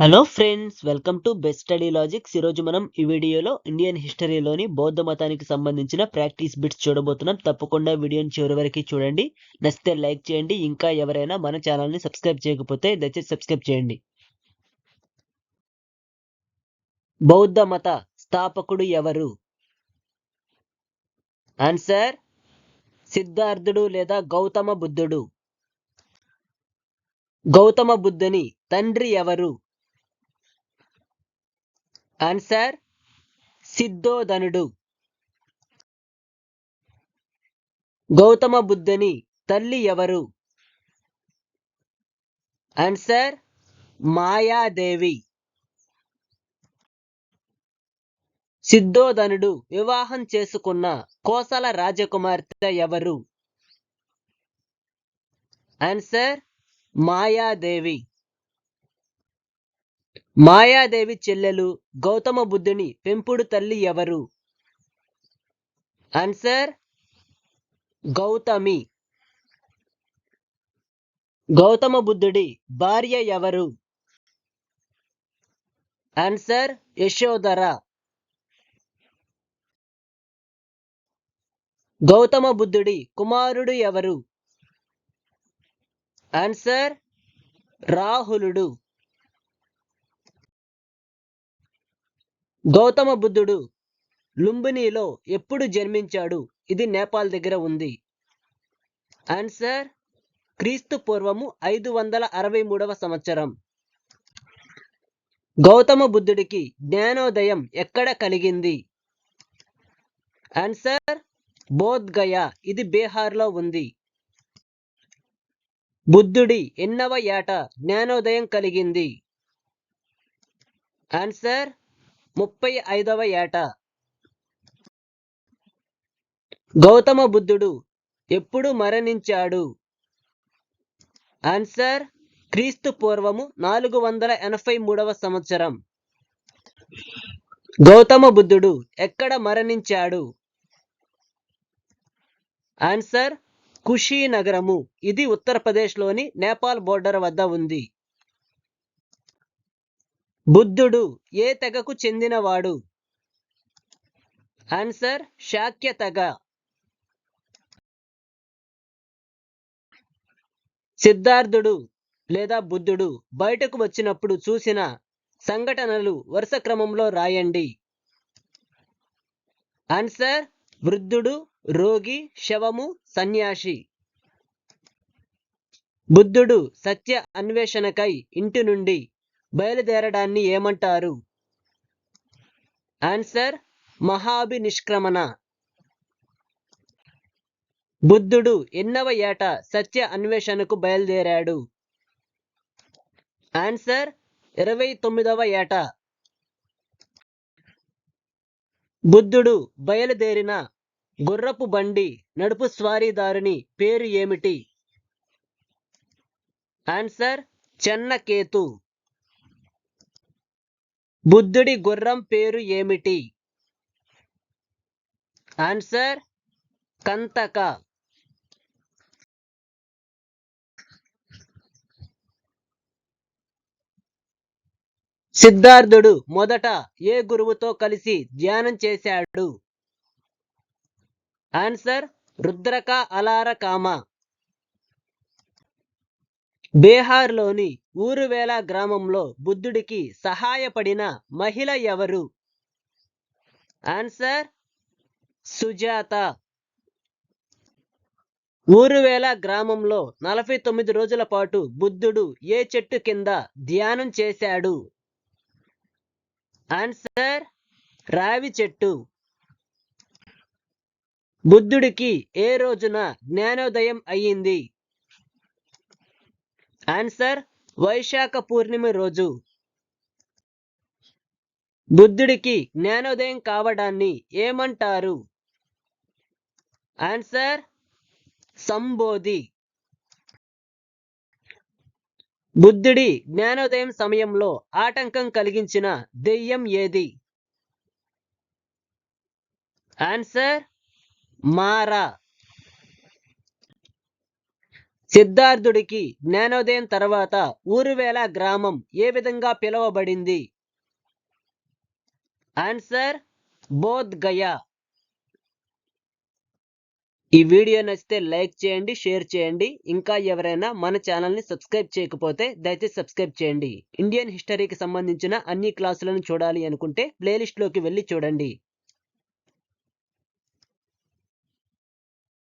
Hello friends welcome to Best Study Logics ఈరోజు మనం ఈ వీడియోలో ఇండియన్ హిస్టరీలోని బౌద్ధ మతానికి సంబంధించిన ప్రాక్టీస్ బిట్స్ చూడబోతున్నాం. తప్పకుండా వీడియోని చివరి వరకు చూడండి. నచ్చితే లైక్ చేయండి. ఇంకా ఎవరైనా మన ఛానల్ని సబ్స్క్రైబ్ చేయకపోతే దయచేసి సబ్స్క్రైబ్ చేయండి. బౌద్ధ మత స్థాపకుడు ఎవరు? ఆన్సర్ సిద్ధార్థుడు లేదా గౌతమ బుద్ధుడు? గౌతమ బుద్ధుని తండ్రి ఎవరు? ఆన్సర్ సిద్ధోధనుడు గౌతమ బుద్ధుని తల్లి ఎవరు? ఆన్సర్ మాయాదేవి. సిద్ధోధనుడు వివాహం చేసుకున్న కోసల రాజకుమార్తె ఎవరు? ఆన్సర్ మాయాదేవి. మాయాదేవి చెల్లెలు గౌతమ బుద్ధుని పెంపుడు తల్లి ఎవరు? ఆన్సర్ గౌతమి. గౌతమ బుద్ధుడి భార్య ఎవరు? ఆన్సర్ యశోధర. గౌతమ బుద్ధుడి కుమారుడు ఎవరు? ఆన్సర్ రాహులుడు. గౌతమ బుద్ధుడు లుంబినిలో ఎప్పుడు జన్మించాడు? ఇది నేపాల్ దగ్గర ఉంది. ఆన్సర్ క్రీస్తు పూర్వము ఐదు వందల అరవై మూడవ సంవత్సరం. గౌతమ బుద్ధుడికి జ్ఞానోదయం ఎక్కడ కలిగింది? ఆన్సర్ బోధ్గయ ఇది బీహార్లో ఉంది. బుద్ధుడి ఎన్నవ ఏట జ్ఞానోదయం కలిగింది? ఆన్సర్ ముప్పై ఐదవ ఏట. గౌతమ బుద్ధుడు ఎప్పుడు మరణించాడు? ఆన్సర్ క్రీస్తు పూర్వము నాలుగు వందల ఎనభై మూడవ సంవత్సరం. గౌతమ బుద్ధుడు ఎక్కడ మరణించాడు? ఆన్సర్ కుషీనగరము ఇది ఉత్తరప్రదేశ్లోని నేపాల్ బోర్డర్ వద్ద ఉంది. బుద్ధుడు ఏ తెగకు చెందినవాడు? ఆన్సర్ శాక్య తెగ. సిద్ధార్థుడు లేదా బుద్ధుడు బయటకు వచ్చినప్పుడు చూసిన సంఘటనలు వరుస క్రమంలో రాయండి. ఆన్సర్ వృద్ధుడు రోగి శవము సన్యాసి. బుద్ధుడు సత్య అన్వేషణకై ఇంటి నుండి బయలుదేరడాన్ని ఏమంటారు? ఆన్సర్ మహాభినిష్క్రమణ. బుద్ధుడు ఎన్నవ ఏట సత్య అన్వేషణకు బయలుదేరాడు? ఆన్సర్ ఇరవై తొమ్మిదవ ఏట. బుద్ధుడు బయలుదేరిన గుర్రపు బండి నడుపు స్వారీదారుని పేరు ఏమిటి? ఆన్సర్ చెన్నకేతు. బుద్ధుడి గుర్రం పేరు ఏమిటి? ఆన్సర్ కంతక. సిద్ధార్థుడు మొదట ఏ గురువుతో కలిసి ధ్యానం చేశాడు? ఆన్సర్ రుద్రక అలార కామ బీహార్లోని ఊరువేల గ్రామంలో బుద్ధుడికి సహాయపడిన మహిళ ఎవరు? ఆన్సర్ సుజాత. ఊరువేల గ్రామంలో నలభై తొమ్మిది రోజుల పాటు బుద్ధుడు ఏ చెట్టు కింద ధ్యానం చేశాడు? ఆన్సర్ రావి చెట్టు. బుద్ధుడికి ఏ రోజున జ్ఞానోదయం అయ్యింది? ఆన్సర్ వైశాఖ పూర్ణిమ రోజు. బుద్ధుడికి జ్ఞానోదయం కావడాన్ని ఏమంటారు? ఆన్సర్ సంబోధి. బుద్ధుడి జ్ఞానోదయం సమయంలో ఆటంకం కలిగించిన దెయ్యం ఏది? ఆన్సర్ మారా. సిద్ధార్థుడికి జ్ఞానోదయం తర్వాత ఊరువేల గ్రామం ఏ విధంగా పిలువబడింది? ఆన్సర్ బోధ్ గయా. ఈ వీడియో నచ్చితే లైక్ చేయండి షేర్ చేయండి. ఇంకా ఎవరైనా మన ఛానల్ని సబ్స్క్రైబ్ చేయకపోతే దయచేసి సబ్స్క్రైబ్ చేయండి. ఇండియన్ హిస్టరీకి సంబంధించిన అన్ని క్లాసులను చూడాలి అనుకుంటే ప్లేలిస్ట్లోకి వెళ్ళి చూడండి.